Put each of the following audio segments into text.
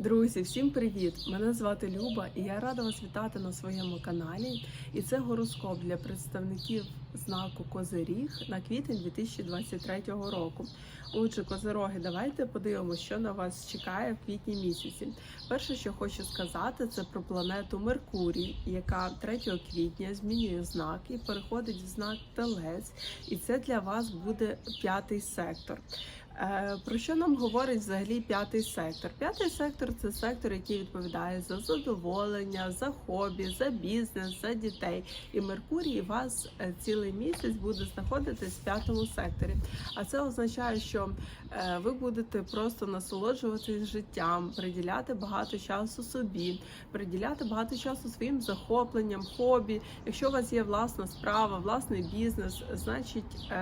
Друзі, всім привіт! Мене звати Люба, і я рада вас вітати на своєму каналі. І це гороскоп для представників знаку Козиріг на квітень 2023 року. Отже, козироги, давайте подивимося, що на вас чекає в квітні місяці. Перше, що хочу сказати, це про планету Меркурій, яка 3 квітня змінює знак і переходить в знак Телець. І це для вас буде п'ятий сектор. Е, Про що нам говорить взагалі п'ятий сектор? П'ятий сектор це сектор, який відповідає за задоволення, за хобі, за бізнес, за дітей. І Меркурій вас е, цілий місяць буде знаходитись в п'ятому секторі. А це означає, що е, ви будете просто насолоджуватись життям, приділяти багато часу собі, приділяти багато часу своїм захопленням, хобі. Якщо у вас є власна справа, власний бізнес, значить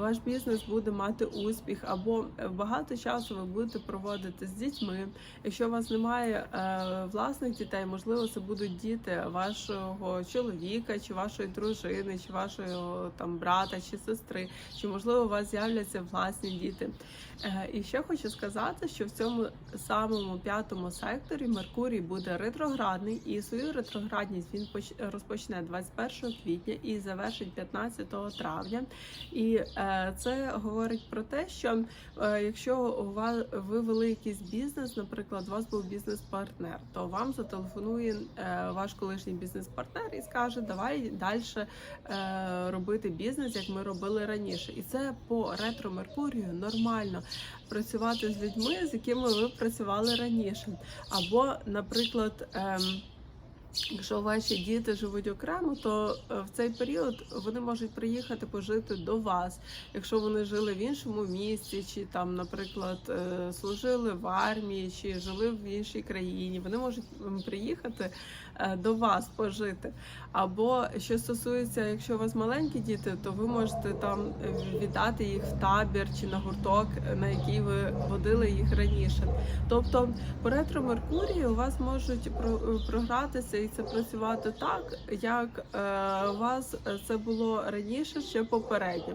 ваш бізнес буде мати успіх, або багато часу ви будете проводити з дітьми. Якщо у вас немає е, власних дітей, можливо, це будуть діти вашого чоловіка, чи вашої дружини, чи вашого там брата чи сестри, чи можливо у вас з'являться власні діти. Е, і ще хочу сказати, що в цьому самому п'ятому секторі Меркурій буде ретроградний, і свою ретроградність він поч- розпочне 21 квітня і завершить 15 травня. І е, це говорить про те, що е, якщо ви вели якийсь бізнес, наприклад, у вас був бізнес-партнер, то вам зателефонує е, ваш колишній бізнес-партнер і скаже, давай далі е, робити бізнес, як ми робили раніше. І це по ретро Меркурію нормально працювати з людьми, з якими ви працювали раніше. Або, наприклад. Якщо ваші діти живуть окремо, то е, в цей період вони можуть приїхати пожити до вас. Якщо вони жили в іншому місті, чи там, наприклад, е, служили в армії, чи жили в іншій країні, вони можуть приїхати до вас пожити. Або що стосується, якщо у вас маленькі діти, то ви можете там е, віддати їх в табір чи на гурток, е, на який ви водили їх раніше. Тобто по ретро Меркурії у вас можуть про- програтися і це працювати так, як е, у вас це було раніше ще попередньо.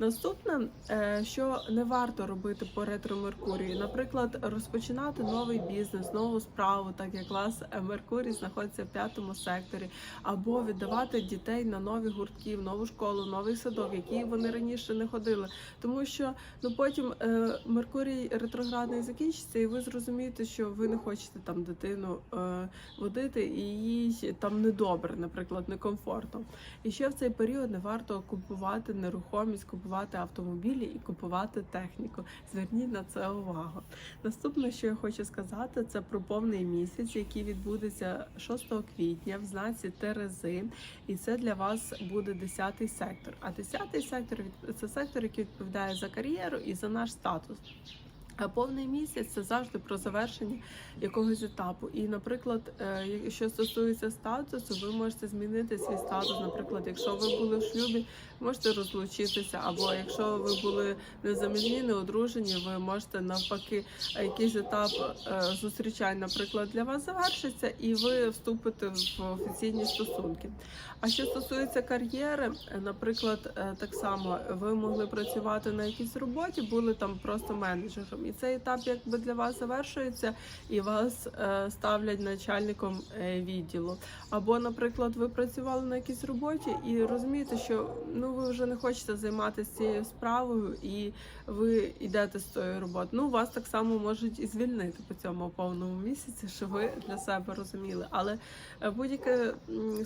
Наступне, е, що не варто робити по ретро Меркурію, наприклад, розпочинати новий бізнес, нову справу, так як вас е, Меркурій знаходиться в п'ятому секторі, або віддавати дітей на нові гуртки, в нову школу, новий садок, який вони раніше не ходили. Тому що ну потім е, Меркурій ретроградний закінчиться, і ви зрозумієте, що ви не хочете там дитину водити, і їй там недобре, наприклад, некомфортно. І ще в цей період не варто купувати нерухомість, купувати автомобілі і купувати техніку. Зверніть на це увагу. Наступне, що я хочу сказати, це про повний місяць, який відбудеться 6 квітня в знаці Терези, і це для вас буде 10 сектор. А 10 сектор це сектор, який відповідає за кар'єру і за наш статус. Повний місяць це завжди про завершення якогось етапу. І, наприклад, е, якщо стосується статусу, ви можете змінити свій статус. Наприклад, якщо ви були в шлюбі, можете розлучитися, або якщо ви були незаміжні, не одружені, ви можете навпаки якийсь етап е, зустрічань, наприклад, для вас завершиться, і ви вступите в офіційні стосунки. А що стосується кар'єри, наприклад, е, так само ви могли працювати на якійсь роботі, були там просто менеджером, і цей етап якби для вас завершується, і вас е, ставлять начальником е, відділу. Або, наприклад, ви працювали на якійсь роботі і розумієте, що ну ви вже не хочете займатися цією справою, і ви йдете з тої роботи. Ну, вас так само можуть і звільнити по цьому повному місяці, що ви для себе розуміли. Але е, будь-яка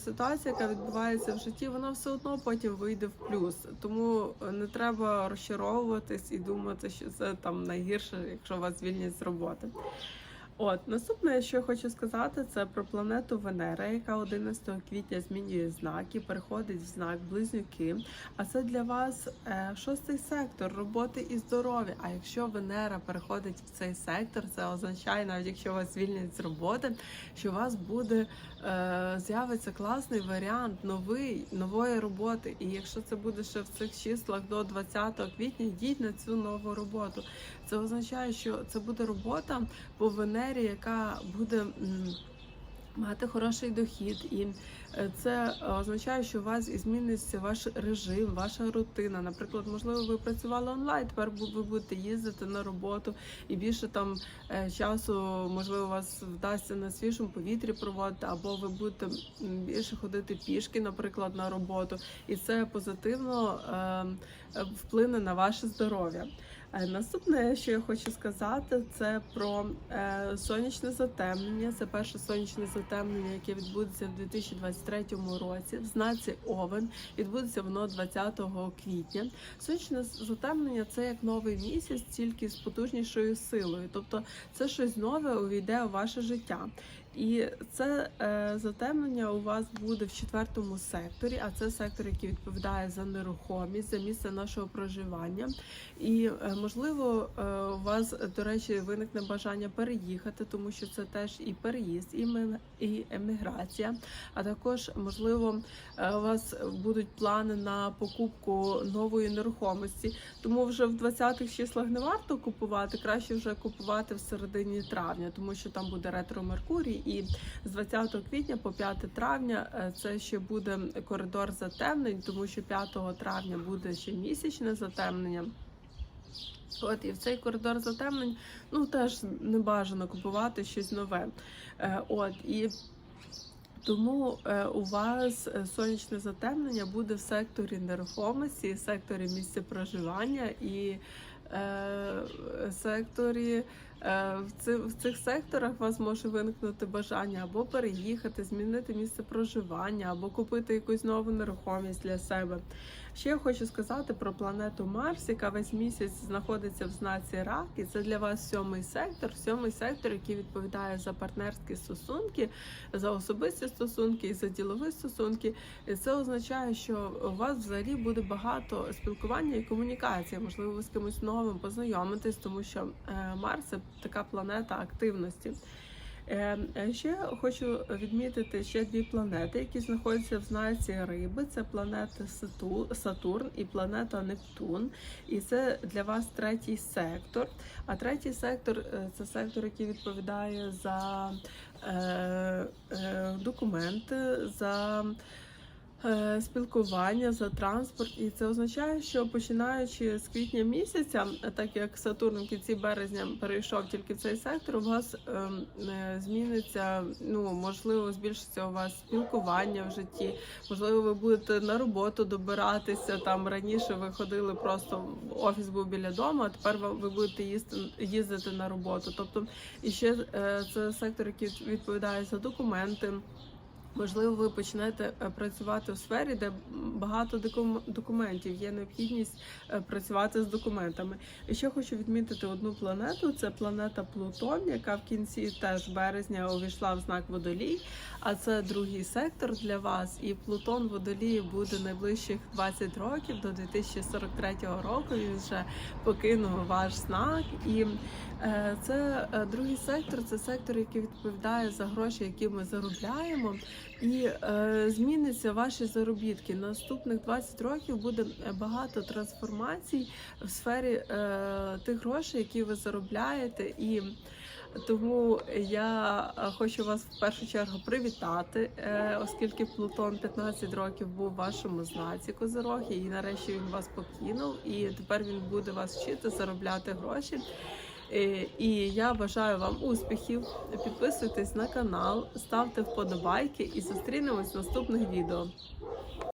ситуація, яка відбувається в житті, вона все одно потім вийде в плюс. Тому е, не треба розчаровуватись і думати, що це там найгірше, якщо вас звільнять з роботи. От наступне, що я хочу сказати, це про планету Венера, яка 11 квітня змінює знак і переходить в знак близнюки. А це для вас е, шостий сектор роботи і здоров'я. А якщо Венера переходить в цей сектор, це означає, навіть якщо вас звільнять з роботи, що у вас буде е, з'явиться класний варіант новий нової роботи. І якщо це буде ще в цих числах до 20 квітня, йдіть на цю нову роботу. Це означає, що це буде робота по Венері, яка буде. мати хороший дохід, і е, це означає, що у вас зміниться ваш режим, ваша рутина. Наприклад, можливо, ви працювали онлайн, тепер ви будете їздити на роботу і більше там е, часу, можливо, вас вдасться на свіжому повітрі проводити, або ви будете більше ходити пішки, наприклад, на роботу, і це позитивно е, е, вплине на ваше здоров'я. Е, Наступне, що я хочу сказати, це про е, сонячне затемнення. Це перше сонячне затемнення, яке відбудеться в 2023 році в знаці Овен. Відбудеться воно 20 квітня. Сонячне затемнення це як новий місяць, тільки з потужнішою силою. Тобто це щось нове увійде у ваше життя. І це е, затемнення у вас буде в четвертому секторі, а це сектор, який відповідає за нерухомість, за місце нашого проживання. І е, можливо, е, у вас, до речі, виникне бажання переїхати, тому що це теж і переїзд, і ми- і еміграція. А також можливо е, у вас будуть плани на покупку нової нерухомості. Тому вже в 20-х числах не варто купувати, краще вже купувати в середині травня, тому що там буде ретро Меркурій, і з 20 квітня по 5 травня е, це ще буде коридор затемнень, тому що 5 травня буде ще місячне затемнення. От і в цей коридор затемнень ну теж не бажано купувати щось нове. Е, от і тому е, у вас сонячне затемнення буде в секторі нерухомості, в секторі місця проживання і е, секторі. Е, В ци- в цих секторах у вас може виникнути бажання або переїхати, змінити місце проживання, або купити якусь нову нерухомість для себе. Ще я хочу сказати про планету Марс, яка весь місяць знаходиться в знаці Рак, і це для вас сьомий сектор, сьомий сектор, який відповідає за партнерські стосунки, за особисті стосунки і за ділові стосунки. І це означає, що у вас взагалі буде багато спілкування і комунікації. Можливо, ви з кимось новим познайомитесь, тому що е, Марс це така планета активності. Е, е, Ще хочу відмітити ще дві планети, які знаходяться в знаці Риби. Це планета Сатурн і планета Нептун. І це для вас третій сектор. А третій сектор е, це сектор, який відповідає за документи, за спілкування, за транспорт. І це означає, що починаючи з квітня місяця, е, так як Сатурн в кінці березня перейшов тільки в цей сектор, у вас ем, е, зміниться, ну можливо, збільшиться у вас спілкування в житті. Можливо, ви будете на роботу добиратися. Там раніше ви ходили просто офіс був біля дому, а тепер ви будете їсти їздити на роботу. Тобто, і ще е, це сектор, який відповідає за документи. Можливо, ви почнете е, працювати у сфері, де багато документів, є необхідність е, працювати з документами. І ще хочу відмітити одну планету: це планета Плутон, яка в кінці теж березня увійшла в знак водолій. А це другий сектор для вас. І Плутон водолії буде найближчих 20 років до 2043 року. Він вже покинув ваш знак. І е, це другий сектор, це сектор, який відповідає за гроші, які ми заробляємо. І е, зміниться ваші заробітки. Наступних 20 років буде е, багато трансформацій в сфері е, тих грошей, які ви заробляєте. І тому я е, хочу вас в першу чергу привітати, е, оскільки Плутон 15 років був в вашому знаці Козироги, і нарешті він вас покинув, і тепер він буде вас вчити заробляти гроші. Е, І я бажаю вам успіхів. Підписуйтесь на канал, ставте вподобайки і зустрінемось в наступних відео.